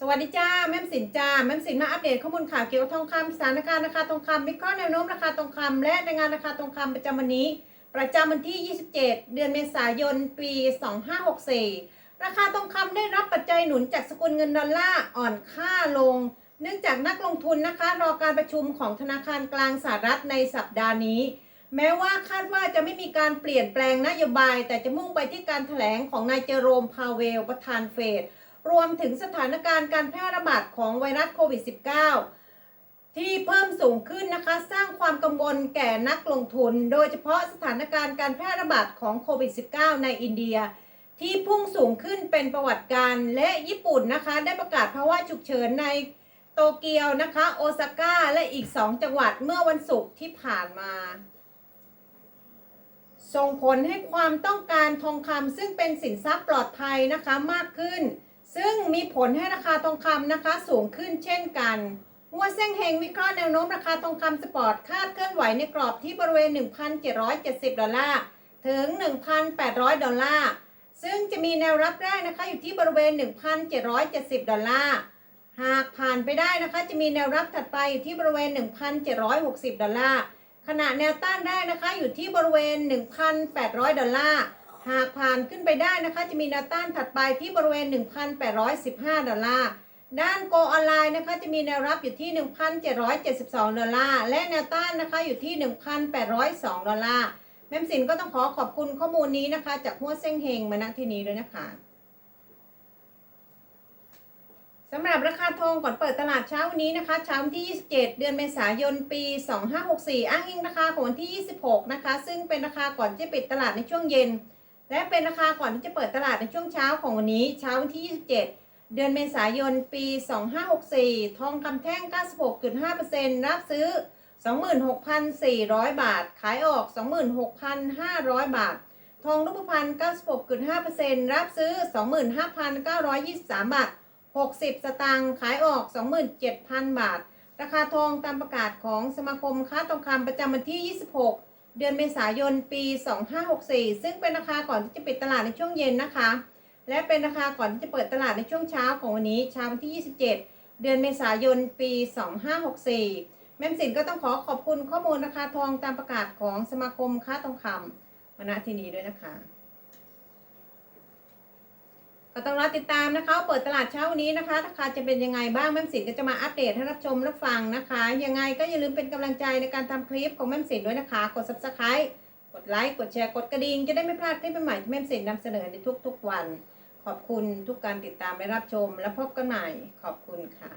สวัสดีจ้าแม่มสินจ้าแม่มสินมาอัปเดตข้อมูลข่าวเกี่ยวกับทองคำสถานการณ์ราคาทองคำวิเคราะห์แนวโน้มราคาทองคำและรายงานราคาทองคำประจำวันนี้ ประจำวันที่ 27 เดือนเมษายน ปี 2564 ราคาทองคำได้รับปัจจัยหนุนจากสกุลเงินดอลลาร์อ่อนค่าลง เนื่องจากนักลงทุนนะคะ รอการประชุมของธนาคารกลางสหรัฐในสัปดาห์นี้ แม้ว่าคาดว่าจะไม่มีการเปลี่ยนแปลงนโยบาย แต่จะมุ่งไปที่การถแถลงของนายเจอโรมพาเวลประธานเฟด รวมถึงสถานการณ์การแพร่ระบาดของไวรัสโควิด -19 ที่เพิ่มสูงขึ้นนะคะ สร้างความกังวลแก่นักลงทุน โดยเฉพาะสถานการณ์การแพร่ระบาดของโควิด -19 ในอินเดีย ที่พุ่งสูงขึ้นเป็นประวัติการณ์และญี่ปุ่นนะคะ ได้ประกาศภาวะฉุกเฉินในโตเกียวนะคะ โอซาก้า และอีก 2 จังหวัดเมื่อวันศุกร์ที่ผ่านมาส่งผลให้ความต้องการทองคำซึ่งเป็นสินทรัพย์ปลอดภัยนะคะมากขึ้น ซึ่งมีผลให้ราคาทองคำนะคะสูงขึ้นเช่นกันหัวเส้งเฮงวิเคราะห์แนวโน้มราคาทองคำสปอร์ตคาดเคลื่อนไหวในกรอบที่บริเวณ 1,770 ดอลลาร์ถึง 1,800 ดอลลาร์ ซึ่งจะมีแนวรับแรกนะคะอยู่ที่บริเวณ 1,770 ดอลลาร์ หากผ่านไปได้นะคะจะมีแนวรับถัดไปอยู่ที่บริเวณ 1,760 ดอลลาร์ ขณะแนวต้านได้นะคะอยู่ที่บริเวณ 1,800 ดอลลาร์ หากผ่านขึ้นไปได้นะคะ จะมีแนวต้านถัดไปที่บริเวณ 1,815 ดอลลาร์ ด้านโกออนไลน์นะคะจะมีแนวรับอยู่ที่ 1,772 ดอลลาร์ และแนวต้านนะคะอยู่ที่ 1,802 ดอลลาร์ แม่มสินก็ต้องขอขอบคุณข้อมูลนี้นะคะ จากหัวเส้งเฮงมาณที่นี้ด้วยนะคะสำหรับราคาทองก่อนเปิดตลาดเช้าวันนี้นะคะเช้าวันที่ 27 เดือนเมษายน ปี 2564 อ้างอิงราคาของวันที่ 26 นะคะ ซึ่งเป็นราคาก่อนที่จะปิดตลาดในช่วงเย็น และเป็นราคาก่อนที่จะเปิดตลาดในช่วงเช้าของวันนี้เช้าวันที่ 27 เดือนเมษายน ปี 2564 ทองคำแท่ง 96.5%รับซื้อ 26,400 บาท ขายออก 26,500 บาท ทองรูปพรรณ96.5%รับซื้อ 25,923 บาท 60 สตางค์ ขายออก 27,000 บาท ราคาทองตามประกาศของสมาคมค้าทองคำประจำวันที่ 26 เดือนเมษายนปี 2564 ซึ่งเป็นราคาก่อนที่จะปิดตลาดในช่วงเย็นนะคะ และเป็นราคาก่อนที่จะเปิดตลาดในช่วงเช้าของวันนี้เช้าวันที่ 27 เดือนเมษายนปี 2564 แม่มสินก็ต้องขอขอบคุณข้อมูลราคาทองตามประกาศของสมาคมค้าทองคำมาณที่นี้ด้วยนะคะ ก็ต้องรอติดตามนะคะ เปิดตลาดเช้านี้นะคะราคาจะเป็นยังไงบ้างแม่มสินก็จะมาอัปเดตให้รับชมรับฟังนะคะ ยังไงก็อย่าลืมเป็นกำลังใจในการทำคลิปของแม่มสินด้วยนะคะ กด subscribe กดไลค์กดแชร์กดกระดิ่งจะได้ไม่พลาดคลิปใหม่ๆที่แม่มสินนำเสนอในทุกๆวัน ขอบคุณทุกการติดตามและรับชม และพบกันใหม่ขอบคุณค่ะ